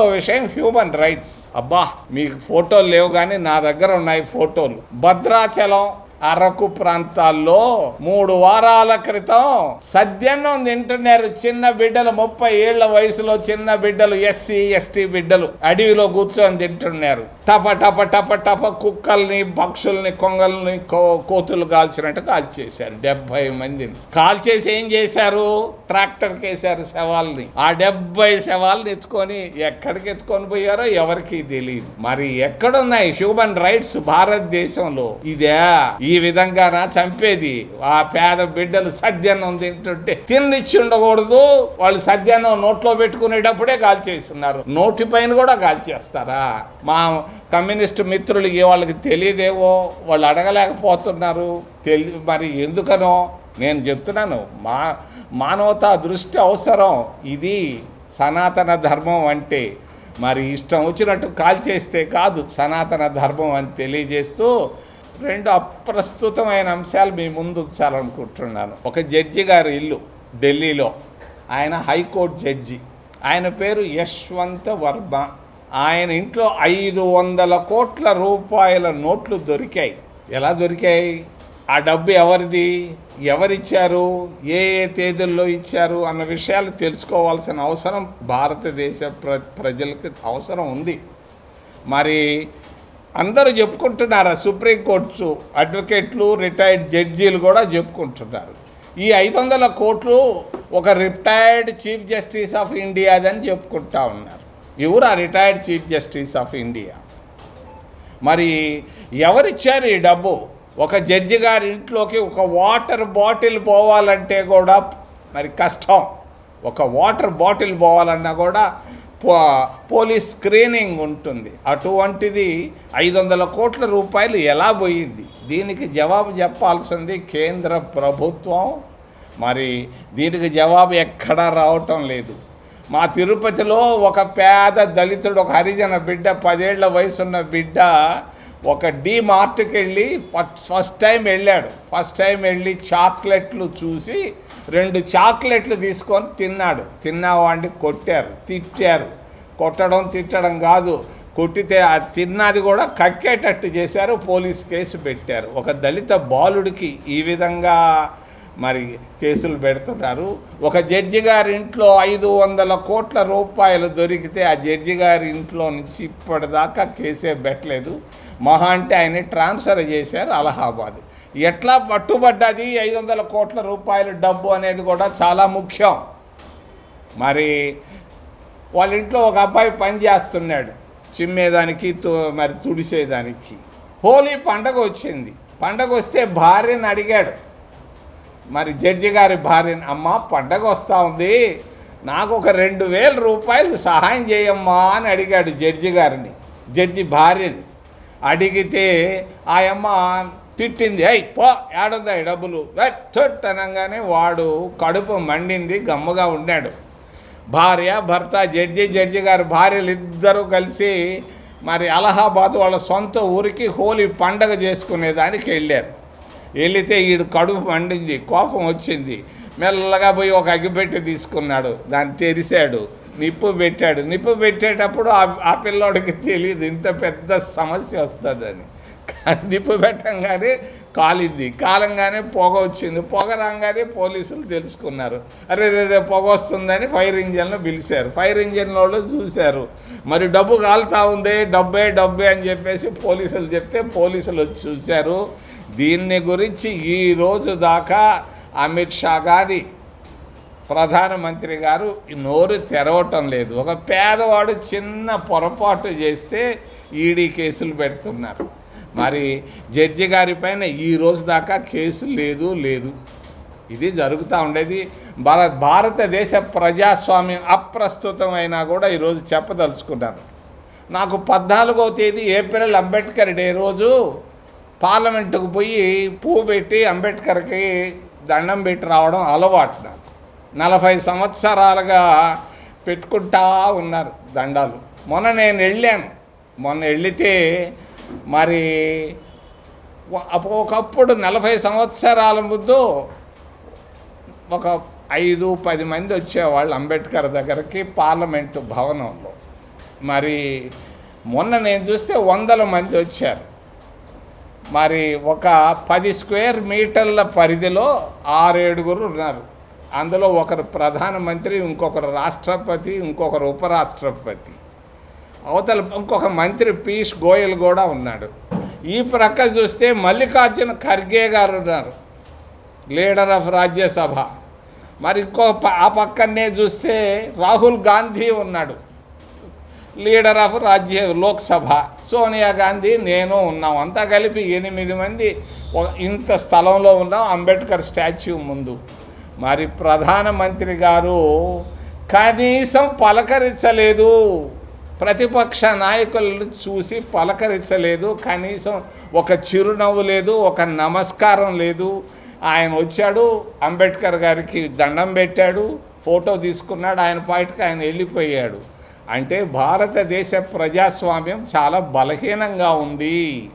మూడో విషయం human rights అబ్బా మీకు ఫోటోలు లేవు కానీ నా దగ్గర ఉన్నాయి ఫోటోలు. భద్రాచలం అరకు ప్రాంతాల్లో మూడు వారాల క్రితం సద్యన్నం తింటున్నారు చిన్న బిడ్డలు ముప్పై ఏళ్ళ వయసులో చిన్న బిడ్డలు ఎస్సీ ఎస్టీ బిడ్డలు. అడవిలో కూర్చొని తింటున్నారు. టప టప టప టప కుక్కల్ని పక్షుల్ని కొంగల్ని కో- కోతులు కాల్చినట్టు కాల్చేశారు. డెబ్బై మందిని కాల్చేసి ఏం చేశారు? ట్రాక్టర్ కేసారు శవాల్ని. ఆ డెబ్బై శవాలను ఎత్తుకొని ఎక్కడికి ఎత్తుకొని పోయారో ఎవరికి తెలియదు మరి ఎక్కడున్నాయి హ్యూమన్ రైట్స్ భారతదేశంలో? ఇదే. ఈ విధంగానా చంపేది. ఆ పేద బిడ్డలు సద్యన్నం తింటుంటే తిన్నిచ్చి ఉండకూడదు. వాళ్ళు సద్యన్నం నోట్లో పెట్టుకునేటప్పుడే కాల్చేస్తున్నారు నోటి పైన కూడా కాల్చేస్తారా మా కమ్యూనిస్టు మిత్రులు ఏ వాళ్ళకి తెలియదేవో వాళ్ళు అడగలేకపోతున్నారు. తెలి మరి ఎందుకనో నేను చెప్తున్నాను. మా మానవతా దృష్టి అవసరం. ఇది సనాతన ధర్మం అంటే మరి ఇష్టం వచ్చినట్టు కాల్చేస్తే కాదు సనాతన ధర్మం అని తెలియజేస్తూ రెండు అప్రస్తుతమైన అంశాలు మీ ముందు ఉంచాలనుకుంటున్నాను. ఒక జడ్జి గారి ఇల్లు ఢిల్లీలో. ఆయన హైకోర్టు జడ్జి. ఆయన పేరు యశ్వంత్ వర్మ. ఆయన ఇంట్లో ఐదు వందల కోట్ల రూపాయల నోట్లు దొరికాయి. ఎలా దొరికాయి? ఆ డబ్బు ఎవరిది? ఎవరిచ్చారు? ఏ ఏ తేదీల్లో ఇచ్చారు? అన్న విషయాలు తెలుసుకోవాల్సిన అవసరం భారతదేశ ప్ర ప్రజలకు అవసరం ఉంది. మరి అందరూ చెప్పుకుంటున్నారు సుప్రీంకోర్టు అడ్వకేట్లు రిటైర్డ్ జడ్జీలు కూడా చెప్పుకుంటున్నారు. ఈ ఐదు వందల కోట్లు ఒక రిటైర్డ్ చీఫ్ జస్టిస్ ఆఫ్ ఇండియాదని చెప్పుకుంటా ఉన్నారు. ఎవరు ఆ retired chief justice of India? మరి ఎవరిచ్చారు ఈ డబ్బు? ఒక జడ్జి గారి ఇంట్లోకి ఒక వాటర్ బాటిల్ పోవాలంటే కూడా మరి కష్టం. ఒక వాటర్ బాటిల్ పోవాలన్నా కూడా పోలీస్ స్క్రీనింగ్ ఉంటుంది. అటువంటిది ఐదు వందల కోట్ల రూపాయలు ఎలా పోయింది? దీనికి జవాబు చెప్పాల్సింది కేంద్ర ప్రభుత్వం. మరి దీనికి జవాబు ఎక్కడా రావటం లేదు. మా తిరుపతిలో ఒక పేద దళితుడు ఒక హరిజన బిడ్డ పదేళ్ళ వయసున్న బిడ్డ ఒక డీ మార్ట్కి వెళ్ళి ఫస్ట్ ఫస్ట్ టైం వెళ్ళాడు. ఫస్ట్ టైం వెళ్ళి చాక్లెట్లు చూసి రెండు చాక్లెట్లు తీసుకొని తిన్నాడు. తిన్నావాడిని కొట్టారు. తిట్టారు. కొట్టడం తిట్టడం కాదు. కొట్టితే ఆ తిన్నది కూడా కక్కేటట్టు చేశారు. పోలీస్ కేసు పెట్టారు. ఒక దళిత బాలుడికి ఈ విధంగా మరి కేసులు పెడుతున్నారు. ఒక జడ్జి గారి ఇంట్లో ఐదు వందల కోట్ల రూపాయలు దొరికితే ఆ జడ్జి గారి ఇంట్లో నుంచి ఇప్పటిదాకా కేసే పెట్టలేదు. మహా అంటే ఆయన ట్రాన్స్ఫర్ చేశారు అలహాబాద్. ఎట్లా పట్టుబడ్డది ఐదు వందల కోట్ల రూపాయల డబ్బు అనేది కూడా చాలా ముఖ్యం. మరి వాళ్ళ ఇంట్లో ఒక అబ్బాయి పని చేస్తున్నాడు చిమ్మేదానికి తు- మరి తుడిసేదానికి. హోలీ పండగ వచ్చింది. పండగ వస్తే భార్యను అడిగాడు. మరి జడ్జి గారి భార్యని అమ్మ పండగ వస్తూ ఉంది. నాకు ఒక రెండు వేల రూపాయలు సహాయం చేయమ్మా అని అడిగాడు జడ్జి గారిని జడ్జి భార్యని అడిగితే ఆ అమ్మ తిట్టింది. అయ్ పో ఏడుందా ఈ డబ్బులు. "ఏయ్, అనగానే వాడు కడుపు మండింది గమ్మగా ఉన్నాడు భార్య భర్త జడ్జి జడ్జి గారు భార్యలు ఇద్దరూ కలిసి మరి అలహాబాద్ వాళ్ళ సొంత ఊరికి హోలీ పండగ చేసుకునేదానికి వెళ్ళారు. వెళితే ఈడు కడుపు మండింది కోపం వచ్చింది. మెల్లగా పోయి ఒక అగ్గిపెట్టి తీసుకున్నాడు. దాన్ని తెరిశాడు. నిప్పు పెట్టాడు. నిప్పు పెట్టేటప్పుడు ఆ పిల్లోడికి తెలియదు ఇంత పెద్ద సమస్య వస్తుందని. కానీ పెట్టంగానే కాలింది. కాలంగానే పొగ వచ్చింది. పొగ రాగానే పోలీసులు తెలుసుకున్నారు. అరే రే రే పొగ వస్తుందని ఫైర్ ఇంజన్లు పిలిచారు. ఫైర్ ఇంజన్ వాళ్ళు చూశారు. మరి డబ్బు కాలుతా ఉంది? డబ్బే డబ్బే అని చెప్పేసి పోలీసులు చెప్తే పోలీసులు వచ్చి చూశారు. దీన్ని గురించి ఈ రోజు దాకా అమిత్ షా గారి ప్రధానమంత్రి గారు ఈ నోరు తెరవటం లేదు. ఒక పేదవాడు చిన్న పొరపాటు చేస్తే ఈడీ కేసులు పెడుతున్నారు. మరి జడ్జి గారి పైన ఈ రోజు దాకా కేసు లేదు లేదు. ఇది జరుగుతూ ఉండేది. భార భారతదేశ ప్రజాస్వామ్యం అప్రస్తుతమైనా కూడా ఈరోజు చెప్పదలుచుకున్నాను నాకు పద్నాలుగో తేదీ ఏప్రిల్ అంబేద్కర్ డే రోజు పార్లమెంటుకు పోయి పువ్వు పెట్టి అంబేద్కర్కి దండం పెట్టి రావడం అలవాటు నాకు. నలభై సంవత్సరాలుగా పెట్టుకుంటా ఉన్నారు దండాలు. మొన్న నేను వెళ్ళాను. మొన్న వెళితే మరి ఒకప్పుడు నలభై సంవత్సరాల ముందు ఒక ఐదు పది మంది వచ్చేవాళ్ళు అంబేద్కర్ దగ్గరికి పార్లమెంటు భవనంలో. మరి మొన్న నేను చూస్తే వందల మంది వచ్చారు. మరి ఒక పది స్క్వేర్ మీటర్ల పరిధిలో ఆరేడుగురు ఉన్నారు. అందులో ఒకరు ప్రధానమంత్రి ఇంకొకరు రాష్ట్రపతి ఇంకొకరు ఉపరాష్ట్రపతి. అవతల ఇంకొక మంత్రి పీయూష్ గోయల్ కూడా ఉన్నాడు. ఈ ప్రక్క చూస్తే మల్లికార్జున ఖర్గే గారు ఉన్నారు. Leader of Rajya Sabha. మరి ఇంకో ప- ఆ పక్కనే చూస్తే రాహుల్ గాంధీ ఉన్నాడు. లీడర్ ఆఫ్ రాజ్య లోక్సభ. సోనియా గాంధీ నేను ఉన్నాం. అంతా కలిపి ఎనిమిది మంది ఇంత స్థలంలో ఉన్నాం. అంబేద్కర్ స్టాచ్యూ ముందు. మరి ప్రధానమంత్రి గారు కనీసం పలకరించలేదు. ప్రతిపక్ష నాయకులను చూసి పలకరించలేదు కనీసం ఒక చిరునవ్వు లేదు ఒక నమస్కారం లేదు. ఆయన వచ్చాడు అంబేద్కర్ గారికి దండం పెట్టాడు ఫోటో తీసుకున్నాడు ఆయన పాటికి ఆయన వెళ్ళిపోయాడు. అంటే భారతదేశ ప్రజాస్వామ్యం చాలా బలహీనంగా ఉంది.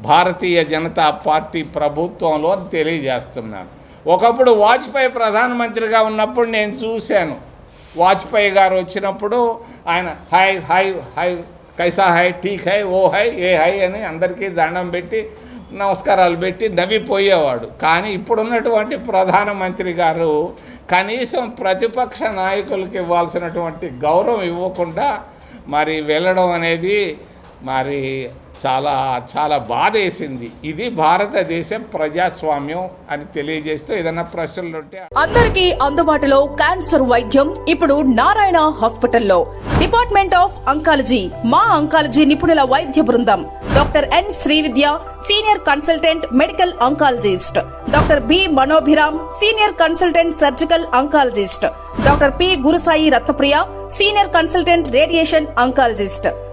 భారతీయ జనతా పార్టీ ప్రభుత్వంలో అని తెలియజేస్తున్నాను. ఒకప్పుడు వాజ్పేయి ప్రధానమంత్రిగా ఉన్నప్పుడు నేను చూశాను. వాజ్పేయి గారు వచ్చినప్పుడు ఆయన హై హై హై కైసా హై టీక్ హై ఓ హై ఏ హై అని అందరికీ దండం పెట్టి నమస్కారాలు పెట్టి నవ్విపోయేవాడు. కానీ ఇప్పుడున్నటువంటి ప్రధానమంత్రి గారు కనీసం ప్రతిపక్ష నాయకులకు ఇవ్వాల్సినటువంటి గౌరవం ఇవ్వకుండా మరి వెళ్ళడం అనేది మరి చాలా చాలా బాధ వేసింది ఇది భారతదేశం ప్రజాస్వామ్యం అని తెలియజేస్తూ ఏదైనా ప్రశ్నలు ఉంటే అందరికీ అందుబాటులో క్యాన్సర్ వైద్యం ఇప్పుడు నారాయణ హాస్పిటల్లో. డిపార్ట్మెంట్ ఆఫ్ అంకాలజీ మా అంకాలజీ నిపుణుల వైద్య బృందం. Doctor N Srividya senior consultant medical oncologist. Doctor B Manobhiram senior consultant surgical oncologist. Doctor P Gurusai Ratnapriya senior consultant radiation oncologist.